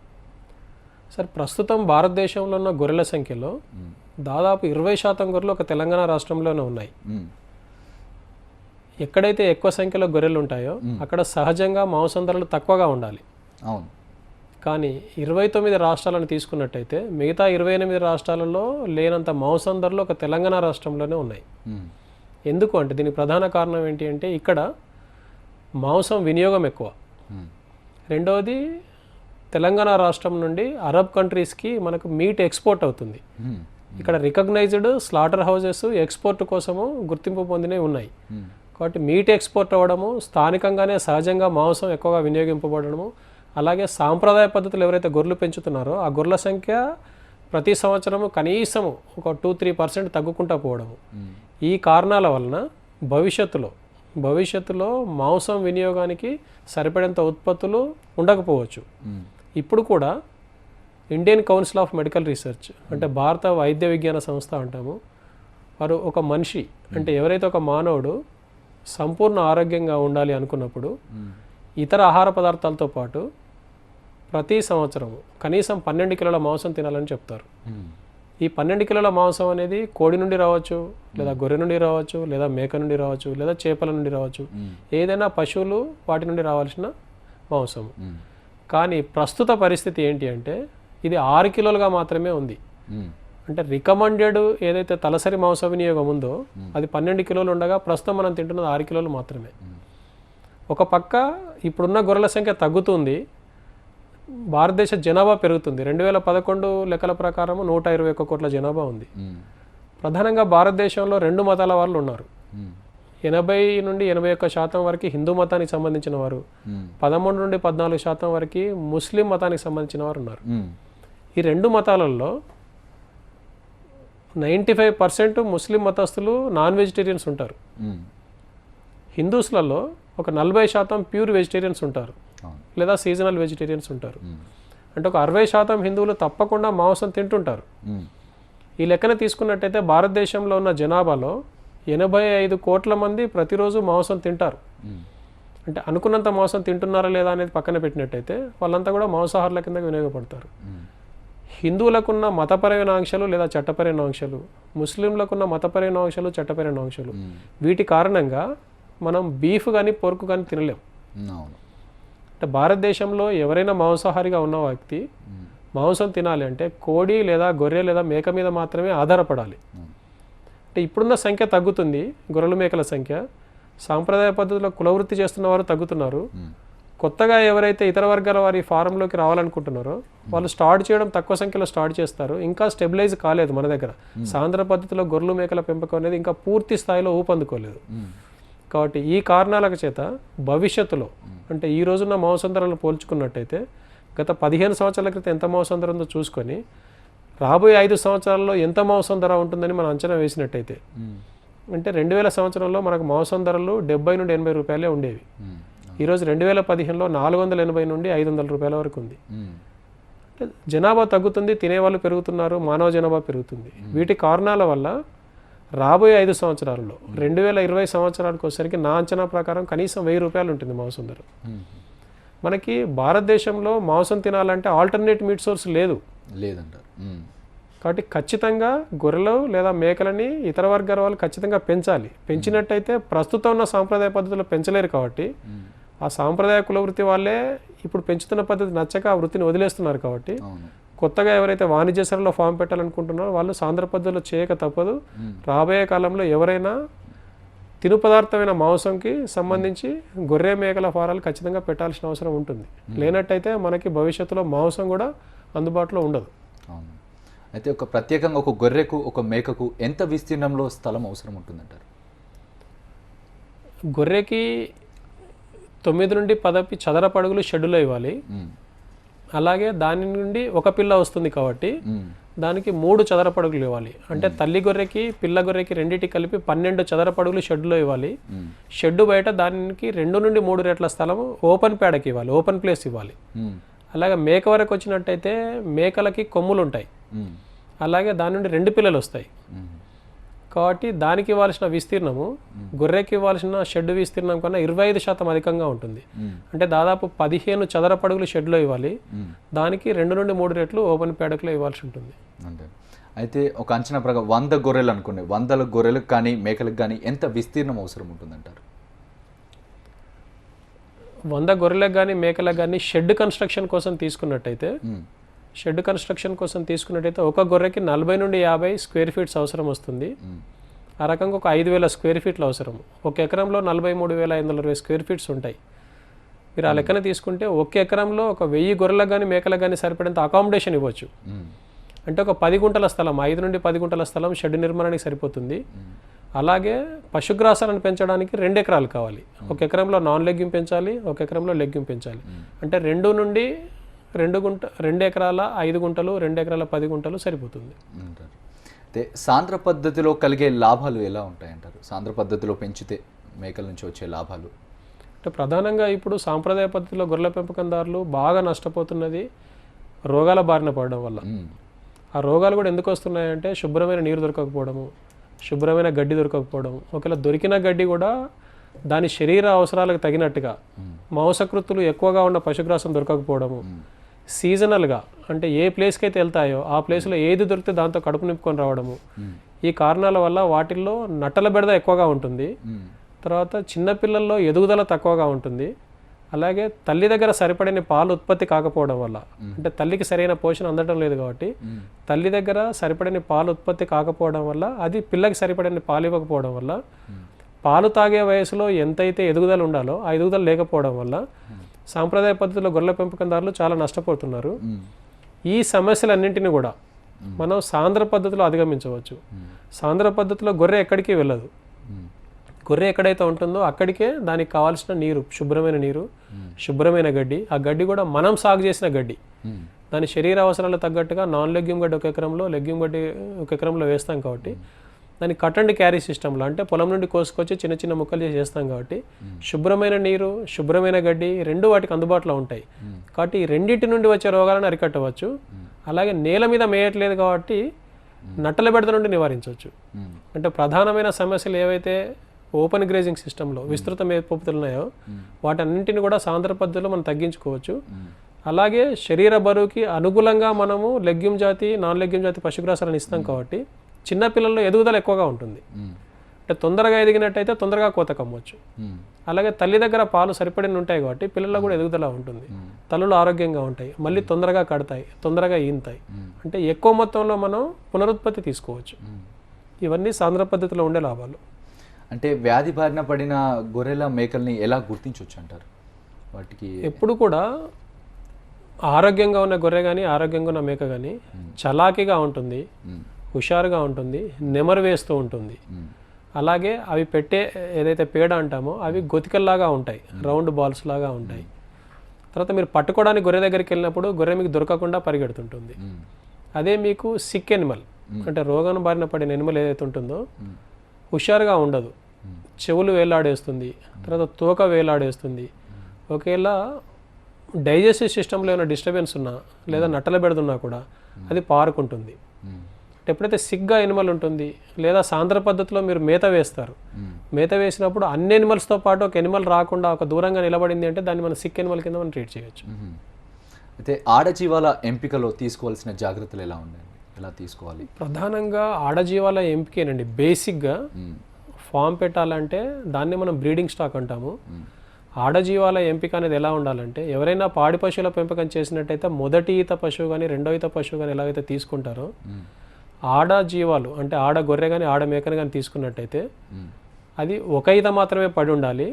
సార్ ప్రస్తుతం భారతదేశంలో ఉన్న గొర్రెల సంఖ్యలో దాదాపు ఇరవై శాతం గొర్రెలు ఒక తెలంగాణ రాష్ట్రంలోనే ఉన్నాయి. ఎక్కడైతే ఎక్కువ సంఖ్యలో గొర్రెలు ఉంటాయో అక్కడ సహజంగా మాంసం ధరలు తక్కువగా ఉండాలి. అవును. కానీ ఇరవై తొమ్మిది రాష్ట్రాలను తీసుకున్నట్టయితే మిగతా ఇరవై ఎనిమిది రాష్ట్రాలలో లేనంత మాంసం ధరలు ఒక తెలంగాణ రాష్ట్రంలోనే ఉన్నాయి. ఎందుకు అంటే దీనికి ప్రధాన కారణం ఏంటి అంటే ఇక్కడ మాంసం వినియోగం ఎక్కువ. రెండవది తెలంగాణ రాష్ట్రం నుండి అరబ్ కంట్రీస్కి మనకు మీట్ ఎక్స్పోర్ట్ అవుతుంది. ఇక్కడ రికగ్నైజ్డ్ స్లాటర్ హౌజెస్ ఎక్స్పోర్ట్ కోసము గుర్తింపు పొందినవి ఉన్నాయి. కాబట్టి మీట్ ఎక్స్పోర్ట్ అవ్వడము స్థానికంగానే సహజంగా మాంసం ఎక్కువగా వినియోగింపబడము అలాగే సాంప్రదాయ పద్ధతులు ఎవరైతే గొర్రెలు పెంచుతున్నారో ఆ గొర్రెల సంఖ్య ప్రతి సంవత్సరము కనీసము ఒక టూ త్రీ పర్సెంట్ తగ్గుకుంటా పోవడము. ఈ కారణాల వలన భవిష్యత్తులో భవిష్యత్తులో మాంసం వినియోగానికి సరిపడేంత ఉత్పత్తులు ఉండకపోవచ్చు. ఇప్పుడు కూడా Indian council of medical research అంటే భారత వైద్య విజ్ఞాన సంస్థ అంటాము వారు ఒక మనిషి అంటే ఎవరైతే ఒక మానవుడు సంపూర్ణ ఆరోగ్యంగా ఉండాలి అనుకున్నప్పుడు. ఇతర ఆహార పదార్థాలతో పాటు ప్రతి సంవత్సరం కనీసం పన్నెండు కిలోల మాంసం తినాలని చెప్తారు. ఈ పన్నెండు కిలోల మాంసం అనేది కోడి నుండి రావచ్చు లేదా గొర్రె నుండి రావచ్చు లేదా మేక నుండి రావచ్చు లేదా చేపల నుండి రావచ్చు. ఏదైనా పశువులు వాటి నుండి రావాల్సిన మాంసం. కానీ ప్రస్తుత పరిస్థితి ఏంటి అంటే ఇది ఆరు కిలోలుగా మాత్రమే ఉంది. అంటే రికమెండెడ్ ఏదైతే తలసరి మాంస వినియోగం ఉందో అది పన్నెండు కిలోలు ఉండగా ప్రస్తుతం మనం తింటున్నది ఆరు కిలోలు మాత్రమే. ఒక పక్క ఇప్పుడున్న గొర్రెల సంఖ్య తగ్గుతుంది భారతదేశ జనాభా పెరుగుతుంది రెండు వేల పదకొండు లెక్కల ప్రకారం నూట ఇరవై ఒక్క కోట్ల జనాభా ఉంది. ప్రధానంగా భారతదేశంలో రెండు మతాల వాళ్ళు ఉన్నారు. ఎనభై నుండి ఎనభై ఒక్క శాతం వరకు హిందూ మతానికి సంబంధించిన వారు. పదమూడు నుండి పద్నాలుగు శాతం వరకు ముస్లిం మతానికి సంబంధించిన వారు ఉన్నారు. ఈ రెండు మతాలలో నైంటీ ఫైవ్ పర్సెంట్ ముస్లిం మతస్థులు నాన్ వెజిటేరియన్స్ ఉంటారు. హిందూస్లలో ఒక నలభై శాతం ప్యూర్ వెజిటేరియన్స్ ఉంటారు లేదా సీజనల్ వెజిటేరియన్స్ ఉంటారు. అంటే ఒక అరవై శాతం హిందువులు తప్పకుండా మాంసం తింటుంటారు. ఈ లెక్కన తీసుకున్నట్టయితే భారతదేశంలో ఉన్న జనాభాలో ఎనభై ఐదు కోట్ల మంది ప్రతిరోజు మాంసం తింటారు. అంటే అనుకున్నంత మాంసం తింటున్నారా లేదా అనేది పక్కన పెట్టినట్టయితే వాళ్ళంతా కూడా మాంసాహారుల కింద వినియోగపడతారు. హిందువులకున్న మతపరమైన ఆంక్షలు లేదా చట్టపరమైన ఆంక్షలు ముస్లింలకున్న మతపరమైన ఆంక్షలు చట్టపరమైన ఆంక్షలు. వీటి కారణంగా మనం బీఫ్ కానీ పొరుకు కానీ తినలేం మ్మ్. అవును అంటే భారతదేశంలో ఎవరైనా మాంసాహారిగా ఉన్న వ్యక్తి. మాంసం తినాలి అంటే కోడి లేదా గొర్రె లేదా మేక మీద మాత్రమే ఆధారపడాలి. అంటే ఇప్పుడున్న సంఖ్య తగ్గుతుంది గొర్రెల మేకల సంఖ్య సాంప్రదాయ పద్ధతిలో కులవృత్తి చేస్తున్న వారు తగ్గుతున్నారు. కొత్తగా ఎవరైతే ఇతర వర్గాల వారి ఫారంలోకి రావాలనుకుంటున్నారో వాళ్ళు స్టార్ట్ చేయడం తక్కువ సంఖ్యలో స్టార్ట్ చేస్తారు ఇంకా స్టెబిలైజ్ కాలేదు మన దగ్గర సాంద్ర పద్ధతిలో గొర్రెలు మేకల పెంపకం అనేది ఇంకా పూర్తి స్థాయిలో ఊపందుకోలేదు. కాబట్టి ఈ కారణాలకు చేత భవిష్యత్తులో అంటే ఈ రోజున్న మాంసం ధరలు పోల్చుకున్నట్టయితే గత పదిహేను సంవత్సరాల క్రితం ఎంత మాంసం ధర ఉందో చూసుకొని రాబోయే ఐదు సంవత్సరాల్లో ఎంత మాంసం ధర ఉంటుందని మనం అంచనా వేసినట్టయితే. అంటే రెండు వేల సంవత్సరంలో మనకు మాంసం ధరలు డెబ్బై నుండి ఎనభై రూపాయలే ఉండేవి. ఈరోజు రెండు వేల పదిహేనులో నాలుగు వందల ఎనభై నుండి ఐదు వందల రూపాయల వరకు ఉంది. జనాభా తగ్గుతుంది తినేవాళ్ళు పెరుగుతున్నారు మానవ జనాభా పెరుగుతుంది. వీటి కారణాల వల్ల రాబోయే ఐదు సంవత్సరాలలో రెండు వేల ఇరవై సంవత్సరానికి వచ్చేసరికి నా అంచనా ప్రకారం కనీసం వెయ్యి రూపాయలు ఉంటుంది మాంసం ధర. మనకి భారతదేశంలో మాంసం తినాలంటే ఆల్టర్నేట్ మీట్ సోర్స్ లేదు లేదంటారు మ్మ్. కాబట్టి ఖచ్చితంగా గొర్రెలు లేదా మేకలని ఇతర వర్గాల వాళ్ళు ఖచ్చితంగా పెంచాలి పెంచినట్టయితే ప్రస్తుతం ఉన్న సాంప్రదాయ పద్ధతిలో పెంచలేరు కాబట్టి. ఆ సాంప్రదాయ కుల వృత్తి వాళ్ళే ఇప్పుడు పెంచుతున్న పద్ధతి నచ్చక ఆ వృత్తిని వదిలేస్తున్నారు కాబట్టి కొత్తగా ఎవరైతే వాణిజ్య సరలో ఫామ్ పెట్టాలనుకుంటున్నారో వాళ్ళు సాంద్ర పద్ధతిలో చేయక తప్పదు. రాబోయే కాలంలో ఎవరైనా తిను పదార్థమైన మాంసంకి సంబంధించి గొర్రె మేకల ఫారాలు ఖచ్చితంగా పెట్టాల్సిన అవసరం ఉంటుంది. లేనట్టయితే మనకి భవిష్యత్తులో మాంసం కూడా అందుబాటులో ఉండదు. అయితే ఒక ప్రత్యేకంగా ఒక గొర్రెకు ఒక మేకకు ఎంత విస్తీర్ణంలో స్థలం అవసరం ఉంటుందంటారు? గొర్రెకి తొమ్మిది నుండి పదపి చదరపు అడుగులు షెడ్యూల్లో ఇవ్వాలి. అలాగే దాని నుండి ఒక పిల్ల వస్తుంది కాబట్టి. దానికి మూడు చదరపడుగులు ఇవ్వాలి అంటే తల్లి గొర్రెకి పిల్ల గొర్రెకి రెండింటి కలిపి పన్నెండు చదరపడుగులు షెడ్లో ఇవ్వాలి. షెడ్ బయట దానికి రెండు నుండి మూడు రెట్ల స్థలం ఓపెన్ ప్యాడకి ఇవ్వాలి ఓపెన్ ప్లేస్ ఇవ్వాలి. అలాగే మేక వరకు వచ్చినట్టయితే మేకలకి కొమ్ములు ఉంటాయి. అలాగే దాని నుండి రెండు పిల్లలు వస్తాయి. కాబట్టి దానికి ఇవ్వాల్సిన విస్తీర్ణము గొర్రెకి ఇవ్వాల్సిన షెడ్ విస్తీర్ణం కన్నా ఇరవై ఐదు శాతం అధికంగా ఉంటుంది. అంటే దాదాపు పదిహేను చదరపడుగులు షెడ్లో ఇవ్వాలి. దానికి రెండు నుండి మూడు రెట్లు ఓపెన్ ప్యాడక్లో ఇవ్వాల్సి ఉంటుంది. అంటే అయితే ఒక అంచనా ప్రకారం వంద గొర్రెలు అనుకోండి. వందల గొర్రెలకు కానీ మేకలకు కానీ ఎంత విస్తీర్ణం అవసరం ఉంటుందంటారు? వంద గొర్రెలకు కానీ మేకలకు కానీ షెడ్ కన్స్ట్రక్షన్ కోసం తీసుకున్నట్టయితే. షెడ్ కన్స్ట్రక్షన్ కోసం తీసుకున్నట్టయితే ఒక గొర్రెకి నలభై నుండి యాభై స్క్వేర్ ఫీట్స్ అవసరం వస్తుంది. ఆ రకంగా ఒక ఐదు వేల స్క్వేర్ ఫీట్లు అవసరం. ఒక ఎకరంలో నలభై మూడు వేల ఐదు వందల అరవై స్క్వేర్ ఫీట్స్ ఉంటాయి. మీరు ఆ లెక్కన తీసుకుంటే ఒక ఎకరంలో ఒక వెయ్యి గొర్రెలకు కానీ మేకలకు కానీ సరిపడేంత అకామిడేషన్ ఇవ్వచ్చు. అంటే ఒక పది గుంటల స్థలం ఐదు నుండి పది గుంటల స్థలం షెడ్ నిర్మాణానికి సరిపోతుంది. అలాగే పశుగ్రాసాలను పెంచడానికి రెండు ఎకరాలు కావాలి. ఒక ఎకరంలో నాన్ లెగ్యూమ్ పెంచాలి ఒక ఎకరంలో లెగ్యూమ్ పెంచాలి. అంటే రెండు నుండి రెండు గుంట రెండు ఎకరాల ఐదు గుంటలు రెండు ఎకరాల పది గుంటలు సరిపోతుంది. అయితే సాంద్ర పద్ధతిలో కలిగే లాభాలు ఎలా ఉంటాయంటారు? సాంద్ర పద్ధతిలో పెంచితే మేకల నుంచి వచ్చే లాభాలు? అంటే ప్రధానంగా ఇప్పుడు సాంప్రదాయ పద్ధతిలో గొర్రెల పెంపకందారులు బాగా నష్టపోతున్నది రోగాల బారిన పడడం వల్ల. ఆ రోగాలు కూడా ఎందుకు వస్తున్నాయంటే శుభ్రమైన నీరు దొరకకపోవడము శుభ్రమైన గడ్డి దొరకకపోవడం ఒకవేళ దొరికిన గడ్డి కూడా దాని శరీర అవసరాలకు తగినట్టుగా మాంసకృతులు ఎక్కువగా ఉన్న పశుగ్రాసం దొరకకపోవడము. సీజనల్గా అంటే ఏ ప్లేస్కి అయితే వెళ్తాయో ఆ ప్లేస్లో ఏది దొరికితే దాంతో కడుపు నింపుకొని రావడము. మ్మ్. ఈ కారణాల వల్ల వాటిల్లో నట్టల బెడద ఎక్కువగా ఉంటుంది. మ్మ్. తర్వాత చిన్నపిల్లల్లో ఎదుగుదల తక్కువగా ఉంటుంది. అలాగే తల్లి దగ్గర సరిపడిన పాలు ఉత్పత్తి కాకపోవడం వల్ల. అంటే తల్లికి సరైన పోషణ అందడం లేదు కాబట్టి. తల్లి దగ్గర సరిపడిన పాలు ఉత్పత్తి కాకపోవడం వల్ల అది పిల్లకి సరిపడిన పాలు ఇవ్వకపోవడం వల్ల పాలు తాగే వయసులో ఎంతైతే ఎదుగుదల ఉండాలో ఆ ఎదుగుదల లేకపోవడం వల్ల సాంప్రదాయ పద్ధతిలో గొర్రెల పెంపకందారులు చాలా నష్టపోతున్నారు. ఈ సమస్యలన్నింటినీ కూడా మనం సాంద్ర పద్ధతిలో అధిగమించవచ్చు. సాంద్ర పద్ధతిలో గొర్రె ఎక్కడికి వెళ్ళదు. గొర్రె ఎక్కడైతే ఉంటుందో అక్కడికే దానికి కావాల్సిన నీరు శుభ్రమైన నీరు శుభ్రమైన గడ్డి ఆ గడ్డి కూడా మనం సాగు చేసిన గడ్డి. దాని శరీర అవసరాలు తగ్గట్టుగా నాన్ లెగ్యూమ్ గడ్డి ఒక ఎకరంలో లెగ్యూమ్ గడ్డి ఒక ఎకరంలో వేస్తాం కాబట్టి దాన్ని కట్ అండ్ క్యారీ సిస్టంలో అంటే పొలం నుండి కోసుకొచ్చి చిన్న చిన్న ముక్కలు చేసి చేస్తాం కాబట్టి శుభ్రమైన నీరు శుభ్రమైన గడ్డి రెండు వాటికి అందుబాటులో ఉంటాయి. కాబట్టి ఈ రెండింటి నుండి వచ్చే రోగాలను అరికట్టవచ్చు. అలాగే నేల మీద మేయట్లేదు కాబట్టి నట్టల బెడద నుండి నివారించవచ్చు. అంటే ప్రధానమైన సమస్యలు ఏవైతే ఓపెన్ గ్రేజింగ్ సిస్టంలో విస్తృత మేపుతులు ఉన్నాయో వాటన్నింటిని కూడా సాంద్ర పద్ధతిలో మనం తగ్గించుకోవచ్చు. అలాగే శరీర బరువుకి అనుగుణంగా మనము లెగ్యూమ్ జాతి నాన్ లెగ్యూమ్ జాతి పశుగ్రాసాలను ఇస్తాం కాబట్టి చిన్న పిల్లల్లో ఎదుగుదల ఎక్కువగా ఉంటుంది. అంటే తొందరగా ఎదిగినట్టయితే తొందరగా కోత కమ్మవచ్చు మ్మ్. అలాగే తల్లి దగ్గర పాలు సరిపడిన ఉంటాయి కాబట్టి పిల్లల్లో కూడా ఎదుగుదల ఉంటుంది. తల్లులు ఆరోగ్యంగా ఉంటాయి. మళ్ళీ తొందరగా కడతాయి తొందరగా ఈనుతాయి అంటే ఎక్కువ మొత్తంలో మనం పునరుత్పత్తి తీసుకోవచ్చు. ఇవన్నీ సాంద్ర పద్ధతిలో ఉండే లాభాలు. అంటే వ్యాధి బారిన పడిన గొర్రెల మేకల్ని ఎలా గుర్తించవచ్చు అంటారు? వాటికి ఎప్పుడు కూడా ఆరోగ్యంగా ఉన్న గొర్రె కానీ ఆరోగ్యంగా ఉన్న మేక కానీ చలాకీగా ఉంటుంది. హుషారుగా ఉంటుంది నెమరు వేస్తూ ఉంటుంది. అలాగే అవి పెట్టే ఏదైతే పేడ అంటామో అవి గొతికల్లాగా ఉంటాయి రౌండ్ బాల్స్ లాగా ఉంటాయి. తర్వాత మీరు పట్టుకోవడానికి గొర్రె దగ్గరికి వెళ్ళినప్పుడు గొర్రె మీకు దొరకకుండా పరిగెడుతుంటుంది. అదే మీకు సిక్ ఎనిమల్ అంటే రోగం బారిన పడిన ఎనిమల్ ఏదైతే ఉంటుందో హుషారుగా ఉండదు. చెవులు వేలాడేస్తుంది తర్వాత తోక వేలాడేస్తుంది. ఒకవేళ డైజెస్టివ్ సిస్టంలో ఏమైనా డిస్టర్బెన్స్ ఉన్నా లేదా నట్టల పెడుతున్నా కూడా అది పారుకుంటుంది. ఎప్పుడైతే సిగ్గా ఎనిమల్ ఉంటుంది లేదా సాంద్ర పద్ధతిలో మీరు మేత వేస్తారు. మేత వేసినప్పుడు అన్ని ఎనిమల్స్తో పాటు ఒక ఎనిమల్ రాకుండా ఒక దూరంగా నిలబడింది అంటే దాన్ని మనం సిక్ ఎనిమల్ కింద మనం ట్రీట్ చేయొచ్చు. అయితే ఆడజీవాల ఎంపికలో తీసుకోవాల్సిన జాగ్రత్తలు ఎలా ఉండండి ఎలా తీసుకోవాలి ప్రధానంగా ఆడజీవాల ఎంపికేనండి బేసిక్గా. ఫామ్ పెట్టాలంటే దాన్ని మనం బ్రీడింగ్ స్టాక్ అంటాము. ఆడజీవాల ఎంపిక అనేది ఎలా ఉండాలంటే ఎవరైనా పాడి పశువుల పెంపకం చేసినట్టయితే మొదటి ఈత పశువు కానీ రెండో ఈత పశువు కానీ ఎలాగైతే తీసుకుంటారో. ఆడ జీవాలు అంటే ఆడ గొర్రె కానీ ఆడ మేకను కానీ తీసుకున్నట్టయితే. అది ఒక ఈత మాత్రమే పడి ఉండాలి.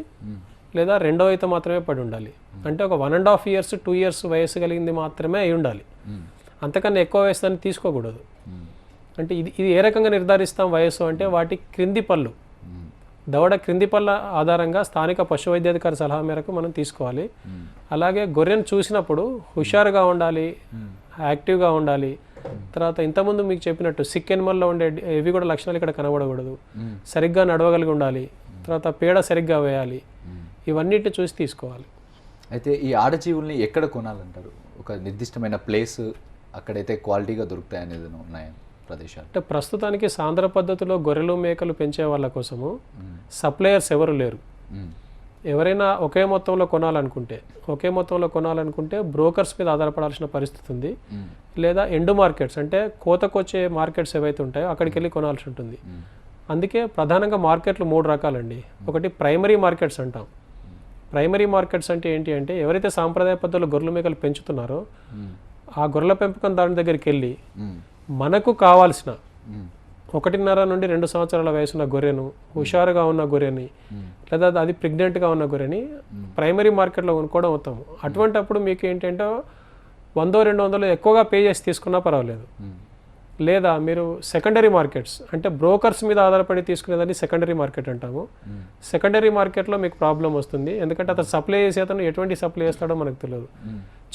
లేదా రెండో ఈత మాత్రమే పడి ఉండాలి అంటే ఒక one and half years two years వయసు కలిగింది మాత్రమే అయి ఉండాలి. అంతకన్నా ఎక్కువ వయసు దాన్ని తీసుకోకూడదు. అంటే ఇది ఇది ఏ రకంగా నిర్ధారిస్తాం వయస్సు అంటే వాటి క్రింది పళ్ళు. దవడ క్రింది పళ్ళ ఆధారంగా స్థానిక పశు వైద్యాధికారి సలహా మేరకు మనం తీసుకోవాలి. అలాగే గొర్రెను చూసినప్పుడు హుషారుగా ఉండాలి యాక్టివ్గా ఉండాలి తర్వాత ఇంతకుముందు మీకు చెప్పినట్టు సిక్ ఎనిమల్లో ఉండే ఇవి కూడా లక్షణాలు ఇక్కడ కనబడకూడదు. సరిగ్గా నడవగలిగి ఉండాలి తర్వాత పేడ సరిగ్గా వేయాలి. ఇవన్నిటిని చూసి తీసుకోవాలి అయితే ఈ ఆడజీవుల్ని ఎక్కడ కొనాలంటారు ఒక నిర్దిష్టమైన ప్లేస్ అక్కడైతే క్వాలిటీగా దొరుకుతాయి అనేది ఉన్నాయా ప్రదేశాలు అంటే ప్రస్తుతానికి సాంద్ర పద్ధతిలో గొర్రెలు మేకలు పెంచే వాళ్ళ కోసము. సప్లయర్స్ ఎవరు లేరు. ఎవరైనా ఒకే మొత్తంలో కొనాలనుకుంటే ఒకే మొత్తంలో కొనాలనుకుంటే బ్రోకర్స్ మీద ఆధారపడాల్సిన పరిస్థితి ఉంది. లేదా ఎండు మార్కెట్స్ అంటే కోతకొచ్చే మార్కెట్స్ ఏవైతే ఉంటాయో అక్కడికి వెళ్ళి కొనాల్సి ఉంటుంది. అందుకే ప్రధానంగా మార్కెట్లు మూడు రకాలండి ఒకటి ప్రైమరీ మార్కెట్స్ అంటాం ప్రైమరీ మార్కెట్స్ అంటే ఏంటి అంటే ఎవరైతే సాంప్రదాయ పద్ధతిలో గొర్రెల మేకలు పెంచుతున్నారో. ఆ గొర్రెల పెంపకం దాని దగ్గరికి వెళ్ళి. మనకు కావాల్సిన. ఒకటిన్నర నుండి రెండు సంవత్సరాల వయసున్న గొర్రెను హుషారుగా ఉన్న గొర్రెని. లేదా అది ప్రెగ్నెంట్గా ఉన్న గొర్రెని ప్రైమరీ మార్కెట్లో కొనుక్కోవడం ఉత్తమం అటువంటప్పుడు మీకు ఏంటంటే వందో రెండు వందలు ఎక్కువగా పే చేసి తీసుకున్నా పర్వాలేదు. లేదా మీరు సెకండరీ మార్కెట్స్ అంటే బ్రోకర్స్ మీద ఆధారపడి తీసుకునేదాన్ని సెకండరీ మార్కెట్ అంటాము. సెకండరీ మార్కెట్లో మీకు ప్రాబ్లం వస్తుంది ఎందుకంటే అతను సప్లై చేసే అతను ఎటువంటి సప్లై చేస్తాడో మనకు తెలియదు.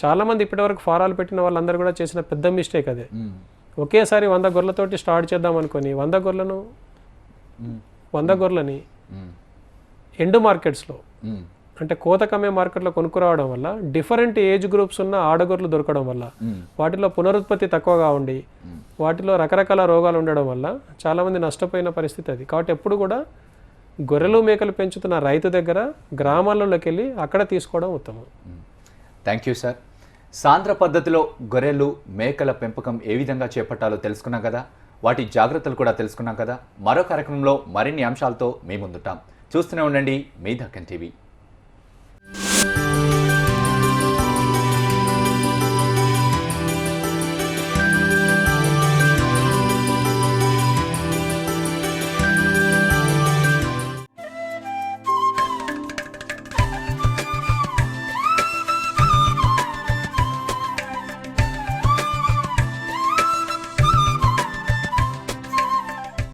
చాలామంది ఇప్పటివరకు ఫారాలు పెట్టిన వాళ్ళందరూ కూడా చేసిన పెద్ద మిస్టేక్ అదే. ఒకేసారి వంద గొర్రెలతోటి స్టార్ట్ చేద్దాం అనుకొని వంద గొర్రెలను. వంద గొర్రెలని. ఎండు మార్కెట్స్లో. అంటే కోతకమ్మే మార్కెట్లో కొనుక్కురావడం వల్ల డిఫరెంట్ ఏజ్ గ్రూప్స్ ఉన్న ఆడగొర్రెలు దొరకడం వల్ల. వాటిలో పునరుత్పత్తి తక్కువగా ఉండి. వాటిలో రకరకాల రోగాలు ఉండడం వల్ల చాలామంది నష్టపోయిన పరిస్థితి అది కాబట్టి ఎప్పుడు కూడా గొర్రెలు మేకలు పెంచుతున్న రైతు దగ్గర గ్రామాలలోకి వెళ్ళి అక్కడ తీసుకోవడం ఉత్తమం థ్యాంక్ యూ సార్ సాంద్ర పద్ధతిలో గొర్రెలు మేకల పెంపకం ఏ విధంగా చేపట్టాలో తెలుసుకున్నాం కదా? వాటి జాగ్రత్తలు కూడా తెలుసుకున్నాం కదా? మరో కార్యక్రమంలో మరిన్ని అంశాలతో మీ ముందుంటాం. చూస్తూనే ఉండండి మీ దక్కన్ టీవీ.